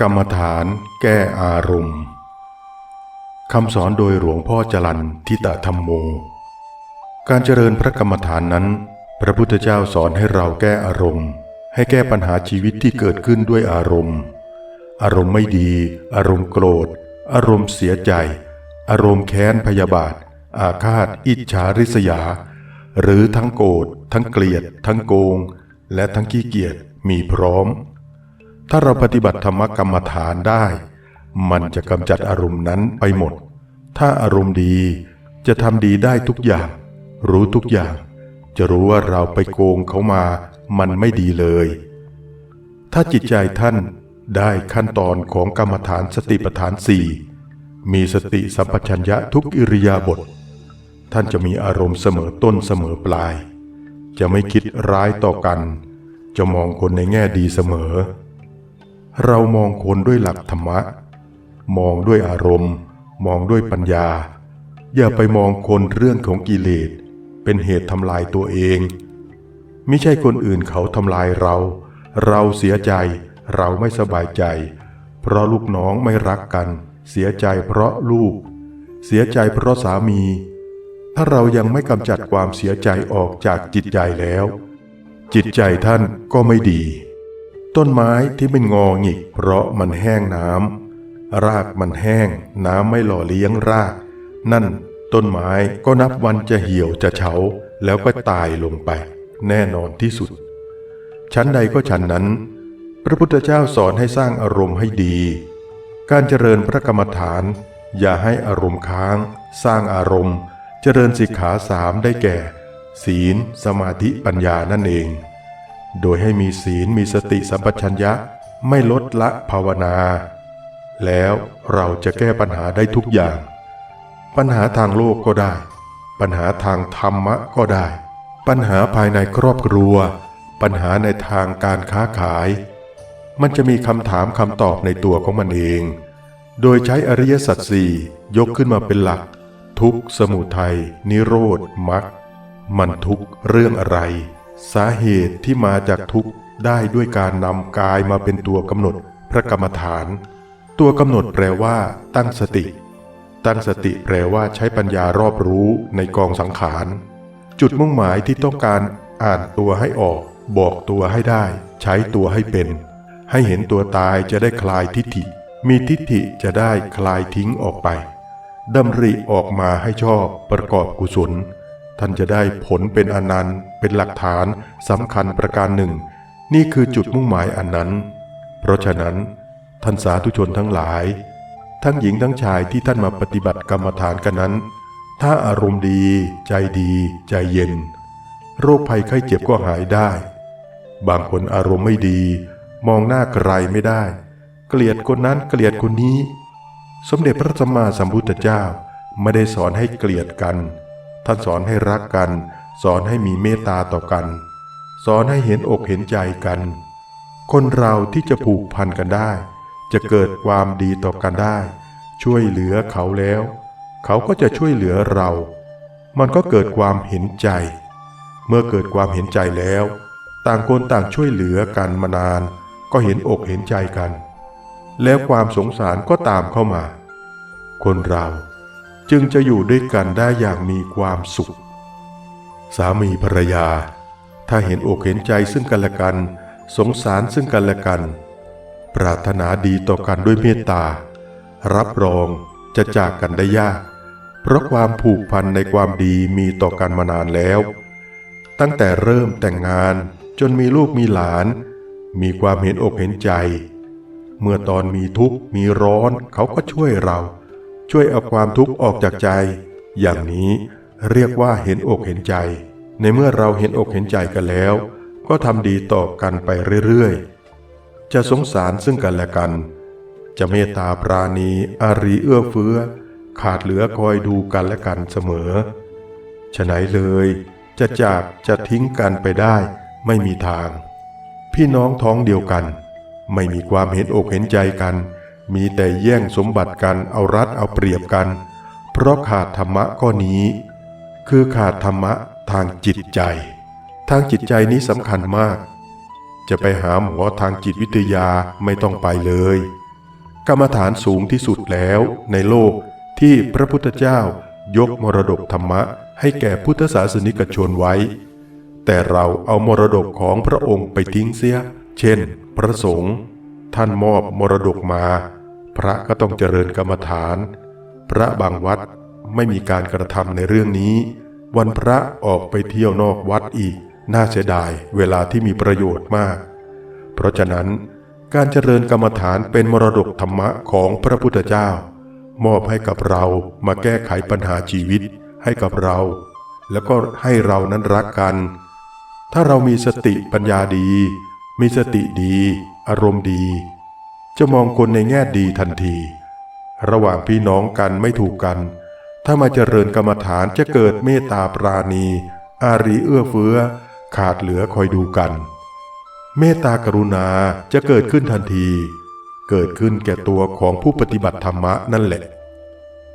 กรรมฐานแก้อารมณ์คำสอนโดยหลวงพ่อจรันทิตธรรมโม การเจริญพระกรรมฐานนั้น พระพุทธเจ้าสอนให้เราแก้อารมณ์ ให้แก้ปัญหาชีวิตที่เกิดขึ้นด้วยอารมณ์ อารมณ์ไม่ดี อารมณ์โกรธ อารมณ์เสียใจ อารมณ์แค้นพยาบาท อาฆาต อิจฉาริษยา หรือทั้งโกรธทั้งเกลียด ทั้งโกง และทั้งขี้เกียจมีพร้อม ถ้าเราปฏิบัติธรรมกรรมฐานได้ มันจะกำจัดอารมณ์นั้นไปหมด ถ้าอารมณ์ดีจะทำดีได้ทุกอย่าง รู้ทุกอย่าง จะรู้ว่าเราไปโกงเขามา มันไม่ดีเลย ถ้าจิตใจท่านได้ขั้นตอนของกรรมฐานสติปัฏฐานสี่มีสติสัมปชัญญะทุกอิริยาบถท่านจะมีอารมณ์เสมอต้นเสมอปลาย จะไม่คิดร้ายต่อกัน จะมองคนในแง่ดีเสมอ เรามองคนด้วยหลักธรรมะ มองด้วยอารมณ์ มองด้วยปัญญา อย่าไปมองคนเรื่องของกิเลส เป็นเหตุทำลายตัวเองไม่ใช่คนอื่นเขาทำลายเรา เราเสียใจ เราไม่สบายใจ เพราะลูกน้องไม่รักกัน เสียใจเพราะลูก เสียใจเพราะสามี ถ้าเรายังไม่กำจัดความเสียใจออกจากจิตใจแล้ว จิตใจท่านก็ไม่ดี ต้นไม้ที่เป็นงอหงิกเพราะมันแห้งน้ำรากมันแห้ง น้ำไม่หล่อเลี้ยงราก นั่นต้นไม้ก็นับวันจะเหี่ยวจะเฉา แล้วก็ตายลงไป แน่นอนที่สุด ชั้นใดก็ชั้นนั้น พระพุทธเจ้าสอนให้สร้างอารมณ์ให้ดี การเจริญพระกรรมฐาน อย่าให้อารมณ์ค้าง สร้างอารมณ์ เจริญสิกขาสามได้แก่ ศีล สมาธิปัญญานั่นเอง โดยให้มีศีลมีสติสัมปชัญญะไม่ลดละภาวนา แล้วเราจะแก้ปัญหาได้ทุกอย่าง ปัญหาทางโลกก็ได้ ปัญหาทางธรรมะก็ได้ ปัญหาภายในครอบครัว ปัญหาในทางการค้าขาย มันจะมีคำถามคำตอบในตัวของมันเอง โดยใช้อริยสัจสี่ยกขึ้นมาเป็นหลัก ทุกสมุทัยนิโรธมรรคมันทุกเรื่องอะไร สาเหตุที่มาจากทุกข์ได้ด้วยการนำกายมาเป็นตัวกำหนดพระกรรมฐาน ตัวกำหนดแปลว่า ตั้งสติ ตั้งสติแปลว่าใช้ปัญญารอบรู้ในกองสังขาร จุดมุ่งหมายที่ต้องการอ่านตัวให้ออก บอกตัวให้ได้ ใช้ตัวให้เป็น ให้เห็นตัวตายจะได้คลายทิฏฐิ มีทิฏฐิจะได้คลายทิ้งออกไปดำริออกมาให้ชอบประกอบกุศล ท่านจะได้ผลเป็นอนันต์เป็นหลักฐานสำคัญประการหนึ่ง นี่คือจุดมุ่งหมายอันนั้น เพราะฉะนั้นท่านสาธุชนทั้งหลาย ทั้งหญิงทั้งชายที่ท่านมาปฏิบัติกรรมฐานกันนั้น ถ้าอารมณ์ดี ใจดี ใจเย็น โรคภัยไข้เจ็บก็หายได้ บางคนอารมณ์ไม่ดี มองหน้าใครไม่ได้ เกลียดคนนั้นเกลียดคนนี้ สมเด็จพระสัมมาสัมพุทธเจ้าไม่ได้สอนให้เกลียดกัน ท่านสอนให้รักกัน สอนให้มีเมตตาต่อกัน สอนให้เห็นอกเห็นใจกัน คนเราที่จะผูกพันกันได้ จะเกิดความดีต่อกันได้ ช่วยเหลือเขาแล้ว เขาก็จะช่วยเหลือเรา มันก็เกิดความเห็นใจ เมื่อเกิดความเห็นใจแล้ว ต่างคนต่างช่วยเหลือกันมานาน ก็เห็นอกเห็นใจกัน แล้วความสงสารก็ตามเข้ามา คนเรา จึงจะอยู่ด้วยกันได้อย่างมีความสุข สามีภรรยา ถ้าเห็นอกเห็นใจซึ่งกันและกัน สงสารซึ่งกันและกัน ปรารถนาดีต่อกันด้วยเมตตา รับรองจะจากกันได้ยาก เพราะความผูกพันในความดีมีต่อกันมานานแล้ว ตั้งแต่เริ่มแต่งงานจนมีลูกมีหลาน มีความเห็นอกเห็นใจ เมื่อตอนมีทุกข์มีร้อนเขาก็ช่วยเรา ช่วยเอาความทุกข์ออกจากใจ อย่างนี้เรียกว่าเห็นอกเห็นใจ ในเมื่อเราเห็นอกเห็นใจกันแล้ว ก็ทำดีต่อกันไปเรื่อยๆ จะสงสารซึ่งกันและกัน จะเมตตาปราณีอารีเอื้อเฟื้อ ขาดเหลือคอยดูกันและกันเสมอฉะไหนเลยจะจากจะทิ้งกันไปได้ไม่มีทาง พี่น้องท้องเดียวกัน ไม่มีความเห็นอกเห็นใจกัน มีแต่แย่งสมบัติกันเอารัดเอาเปรียบกัน เพราะขาดธรรมะข้อนี้ คือขาดธรรมะทางจิตใจ ทางจิตใจนี้สำคัญมาก จะไปหาหมอทางจิตวิทยาไม่ต้องไปเลย กรรมฐานสูงที่สุดแล้วในโลกที่พระพุทธเจ้ายกมรดกธรรมะให้แก่พุทธศาสนิกชนไว้ แต่เราเอามรดกของพระองค์ไปทิ้งเสีย เช่น พระสงฆ์ท่านมอบมรดกมา พระก็ต้องเจริญกรรมฐาน พระบางวัดไม่มีการกระทำในเรื่องนี้ วันพระออกไปเที่ยวนอกวัดอีก น่าเสียดายเวลาที่มีประโยชน์มาก เพราะฉะนั้น การเจริญกรรมฐานเป็นมรดกธรรมะของพระพุทธเจ้า มอบให้กับเรามาแก้ไขปัญหาชีวิตให้กับเรา แล้วก็ให้เรานั้นรักกัน ถ้าเรามีสติปัญญาดี มีสติดี อารมณ์ดี จะมองคนในแง่ดีทันที ระหว่างพี่น้องกันไม่ถูกกัน ถ้ามาเจริญกรรมฐานจะเกิดเมตตาปราณี อารีเอื้อเฟื้อ ขาดเหลือคอยดูกัน เมตตากรุณาจะเกิดขึ้นทันที เกิดขึ้นแก่ตัวของผู้ปฏิบัติธรรมะนั่นแหละ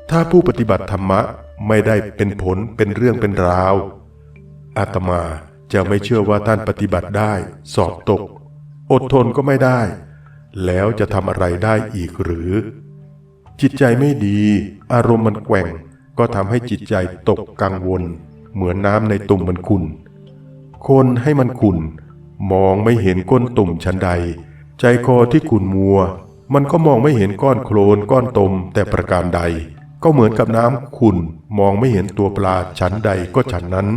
ถ้าผู้ปฏิบัติธรรมะไม่ได้เป็นผลเป็นเรื่องเป็นราว อาตมาจะไม่เชื่อว่าท่านปฏิบัติได้ สอบตก อดทนก็ไม่ได้ แล้วจะทำอะไรได้อีกหรือ จิตใจไม่ดี อารมณ์มันแกว่ง ก็ทำให้จิตใจตกกังวล เหมือนน้ำในตุ่มมันขุ่นคนให้มันขุ่น มองไม่เห็นก้นตุ่มชั้นใด ใจคอที่ขุ่นมัว มันก็มองไม่เห็นก้อนโคลนก้อนตมแต่ประการใด ก็เหมือนกับน้ำขุ่นมองไม่เห็นตัวปลาชั้นใดก็ชั้นนั้น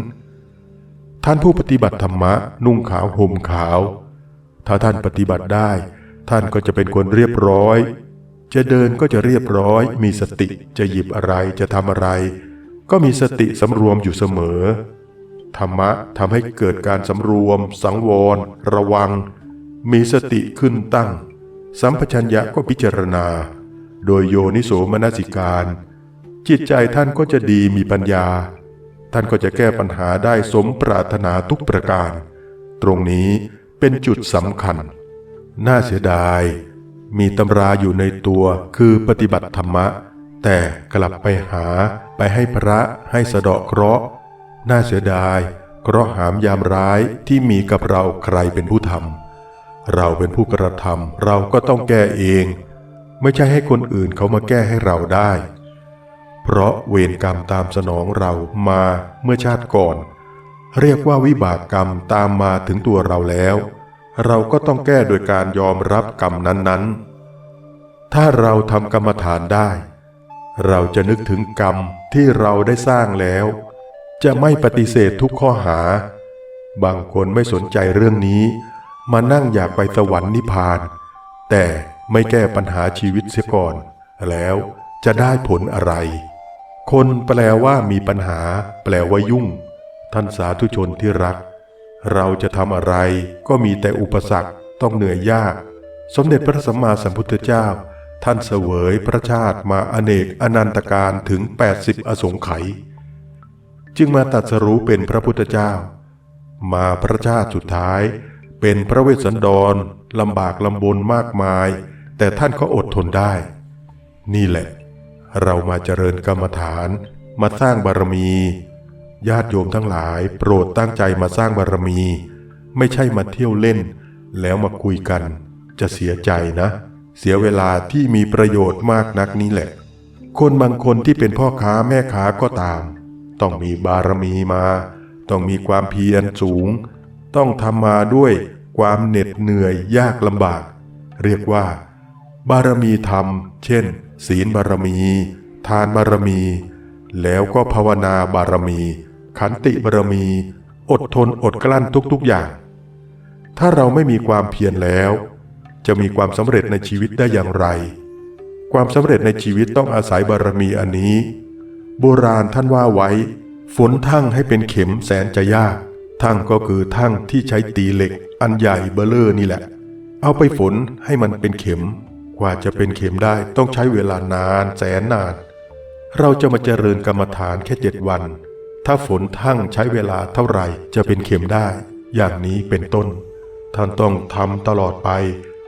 ท่านผู้ปฏิบัติธรรมะนุ่งขาวห่มขาว ถ้าท่านปฏิบัติได้ ท่านก็จะเป็นคนเรียบร้อย จะเดินก็จะเรียบร้อย มีสติจะหยิบอะไรจะทำอะไร ก็มีสติสำรวมอยู่เสมอ ธรรมะทำให้เกิดการสำรวม สังวร ระวัง มีสติขึ้นตั้ง สัมปชัญญะก็พิจารณา โดยโยนิโสมนสิการ จิตใจท่านก็จะดีมีปัญญา ท่านก็จะแก้ปัญหาได้สมปรารถนาทุกประการ ตรงนี้เป็นจุดสำคัญ น่าเสียดาย มีตำราอยู่ในตัวคือปฏิบัติธรรมะ แต่กลับไปหาไปให้พระให้สะเดาะเคราะห์น่าเสียดาย เคราะห์หามยามร้ายที่มีกับเราใครเป็นผู้ทำเราเป็นผู้กระทำเราก็ต้องแก้เอง ไม่ใช่ให้คนอื่นเขามาแก้ให้เราได้ เพราะเวรกรรมตามสนองเรามาเมื่อชาติก่อน เรียกว่าวิบากกรรมตามมาถึงตัวเราแล้ว เราก็ต้องแก้โดยการยอมรับกรรมนั้นๆ ถ้าเราทำกรรมฐานได้ เราจะนึกถึงกรรมที่เราได้สร้างแล้ว จะไม่ปฏิเสธทุกข้อหา บางคนไม่สนใจเรื่องนี้ มานั่งอยากไปสวรรค์นิพพาน แต่ไม่แก้ปัญหาชีวิตเสียก่อน แล้วจะได้ผลอะไร คนแปลว่ามีปัญหา แปลว่ายุ่ง ท่านสาธุชนที่รัก เราจะทำอะไรก็มีแต่อุปสรรคต้องเหนื่อยยาก สมเด็จพระสัมมาสัมพุทธเจ้า ท่านเสวยพระชาติมาอเนกอนันตการถึง 80 อสงไขยจึงมาตรัสรู้เป็นพระพุทธเจ้า มาพระชาติสุดท้าย เป็นพระเวสสันดรลำบากลำบนมากมาย แต่ท่านก็อดทนได้ นี่แหละ เรามาเจริญกรรมฐานมาสร้างบารมี ญาติโยมทั้งหลายโปรดตั้งใจมาสร้างบารมี ไม่ใช่มาเที่ยวเล่น แล้วมาคุยกัน จะเสียใจนะ เสียเวลาที่มีประโยชน์มากนักนี้แหละ คนบางคนที่เป็นพ่อค้าแม่ค้าก็ตาม ต้องมีบารมีมา ต้องมีความเพียรสูง ต้องทำมาด้วยความเหน็ดเหนื่อยยากลำบาก เรียกว่า บารมีธรรม เช่น ศีลบารมี ทานบารมี แล้วก็ภาวนาบารมี ขันติบารมี อดทนอดกลั้นทุกๆอย่าง ถ้าเราไม่มีความเพียรแล้ว จะมีความสำเร็จในชีวิตได้อย่างไร ความสำเร็จในชีวิตต้องอาศัยบารมีอันนี้ โบราณท่านว่าไว้ ฝนทั่งให้เป็นเข็มแสนจะยาก ทั่งก็คือทั่งที่ใช้ตีเหล็ก อันใหญ่เบลเลอร์นี่แหละ เอาไปฝนให้มันเป็นเข็ม กว่าจะเป็นเข็มได้ต้องใช้เวลานานแสนนานเราจะมาเจริญกรรมฐานแค่เจ็ดวัน ถ้าฝนทั่งใช้เวลาเท่าไหร่จะเป็นเข็มได้ อย่างนี้เป็นต้น ท่านต้องทำตลอดไป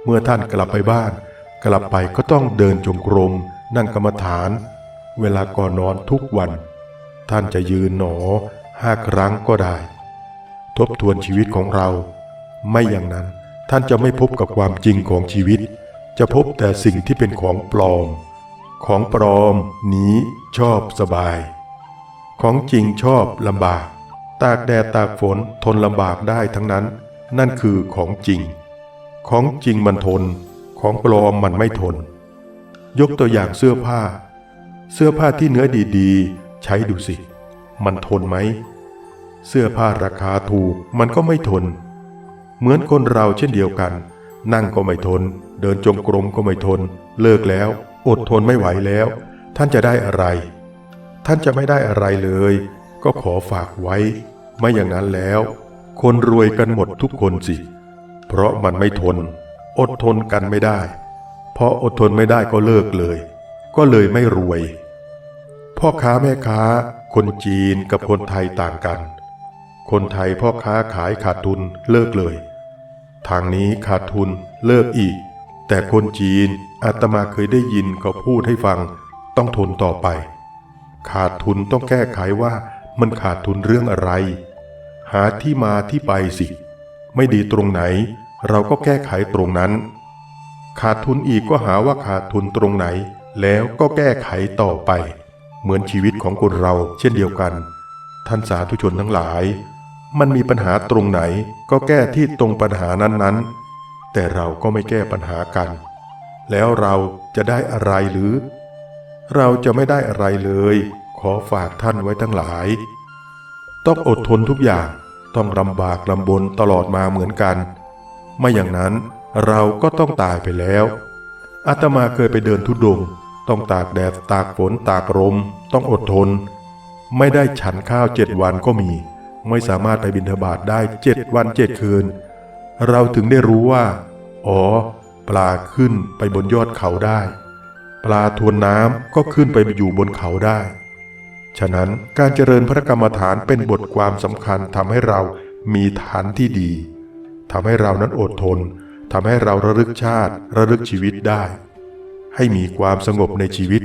เมื่อท่านกลับไปบ้าน กลับไปก็ต้องเดินจงกรม นั่งกรรมฐาน เวลาก่อนนอนทุกวัน ท่านจะยืนหนอห้าครั้งก็ได้ ทบทวนชีวิตของเรา ไม่อย่างนั้นท่านจะไม่พบกับความจริงของชีวิต จะพบแต่สิ่งที่เป็นของปลอม ของปลอมนี้ชอบสบาย ของจริงชอบลำบาก ตากแดดตากฝนทนลำบากได้ทั้งนั้น นั่นคือของจริง ของจริงมันทน ของปลอมมันไม่ทน ยกตัวอย่างเสื้อผ้า เสื้อผ้าที่เนื้อดีๆ ใช้ดูสิ มันทนไหม เสื้อผ้าราคาถูกมันก็ไม่ทน เหมือนคนเราเช่นเดียวกัน นั่งก็ไม่ทน เดินจงกรมก็ไม่ทน เลิกแล้ว อดทนไม่ไหวแล้ว ท่านจะได้อะไร ท่านจะไม่ได้อะไรเลย ก็ขอฝากไว้ ไม่อย่างนั้นแล้ว คนรวยกันหมดทุกคนสิ เพราะมันไม่ทน อดทนกันไม่ได้พออดทนไม่ได้ก็เลิกเลย ก็เลยไม่รวย พ่อค้าแม่ค้า คนจีนกับคนไทยต่างกัน คนไทยพ่อค้าขายขาดทุนเลิกเลย ทางนี้ขาดทุนเลิกอีก แต่คนจีนอาตมาเคยได้ยินเขาพูดให้ฟัง ต้องทนต่อไป ขาดทุนต้องแก้ไขว่ามันขาดทุนเรื่องอะไร หาที่มาที่ไปสิ ไม่ดีตรงไหน เราก็แก้ไขตรงนั้น ขาดทุนอีกก็หาว่าขาดทุนตรงไหน แล้วก็แก้ไขต่อไป เหมือนชีวิตของคนเราเช่นเดียวกัน ท่านสาธุชนทั้งหลาย มันมีปัญหาตรงไหน ก็แก้ที่ตรงปัญหานั้นๆ แต่เราก็ไม่แก้ปัญหากัน แล้วเราจะได้อะไรหรือ เราจะไม่ได้อะไรเลย ขอฝากท่านไว้ทั้งหลาย ต้องอดทนทุกอย่างต้องลำบากลำบนตลอดมาเหมือนกัน ไม่อย่างนั้นเราก็ต้องตายไปแล้วอาตมาเคยไปเดินทุดงต้องตากแดดตากฝนตากลมต้องอดทน ไม่ได้ฉันข้าวเจ็ดวันก็มี ไม่สามารถไปบิณฑบาตได้เจ็ดวันเจ็ดคืน เราถึงได้รู้ว่า อ๋อ ปลาขึ้นไปบนยอดเขาได้ ปลาทวนน้ำก็ขึ้นไปอยู่บนเขาได้ ฉะนั้นการเจริญพระกรรมฐานเป็นบทความสำคัญทำให้เรามีฐานที่ดีทำให้เรานั้นอดทนทำให้เราระลึกชาติระลึกชีวิตได้ ให้มีความสงบในชีวิต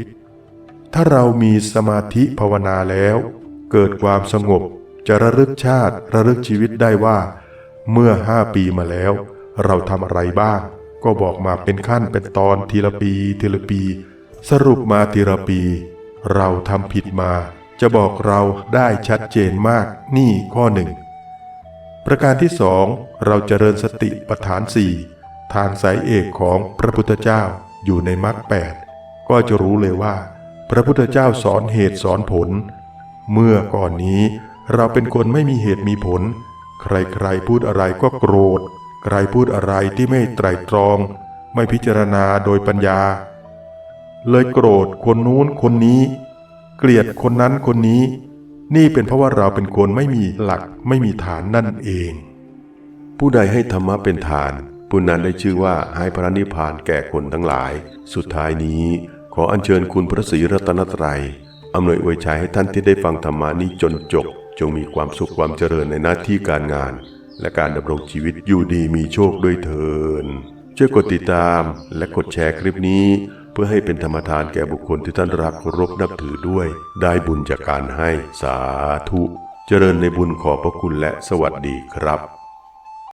ถ้าเรามีสมาธิภาวนาแล้ว เกิดความสงบจะระลึกชาติระลึกชีวิตได้ว่า เมื่อห้าปีมาแล้ว เราทำอะไรบ้าง ก็บอกมาเป็นขั้นเป็นตอนทีละปีทีละปี สรุปมาทีละปี เราทำผิดมา จะบอกเราได้ชัดเจนมากนี่ข้อหนึ่งประการที่สองเราเจริญสติปัฏฐานสี่ทางสายเอกของพระพุทธเจ้าอยู่ในมรรคแปดก็จะรู้เลยว่า พระพุทธเจ้าสอนเหตุสอนผล เมื่อก่อนนี้เราเป็นคนไม่มีเหตุมีผล ใครๆพูดอะไรก็โกรธ ใครพูดอะไรที่ไม่ไตรตรอง ไม่พิจารณาโดยปัญญา เลยโกรธคนนู้นคนนี้ เกลียดคนนั้นคนนี้ นี่เป็นเพราะว่าเราเป็นคนไม่มีหลักไม่มีฐานนั่นเอง ผู้ใดให้ธรรมะเป็นฐาน ผู้นั้นได้ชื่อว่าให้พระนิพพานแก่คนทั้งหลาย สุดท้ายนี้ ขออัญเชิญคุณพระศรีรัตนตรัยอำนวยอวยชัยให้ท่านที่ได้ฟังธรรมานี้จนจบ จงมีความสุขความเจริญในหน้าที่การงาน และการดำรงชีวิตอยู่ดีมีโชคด้วยเถินช่วยกดติดตามและกดแชร์คลิปนี้ เพื่อให้เป็นธรรมทานแก่บุคคลที่ท่านรักเคารพนับถือด้วย ได้บุญจากการให้สาธุ เจริญในบุญขอบพระคุณและสวัสดีครับ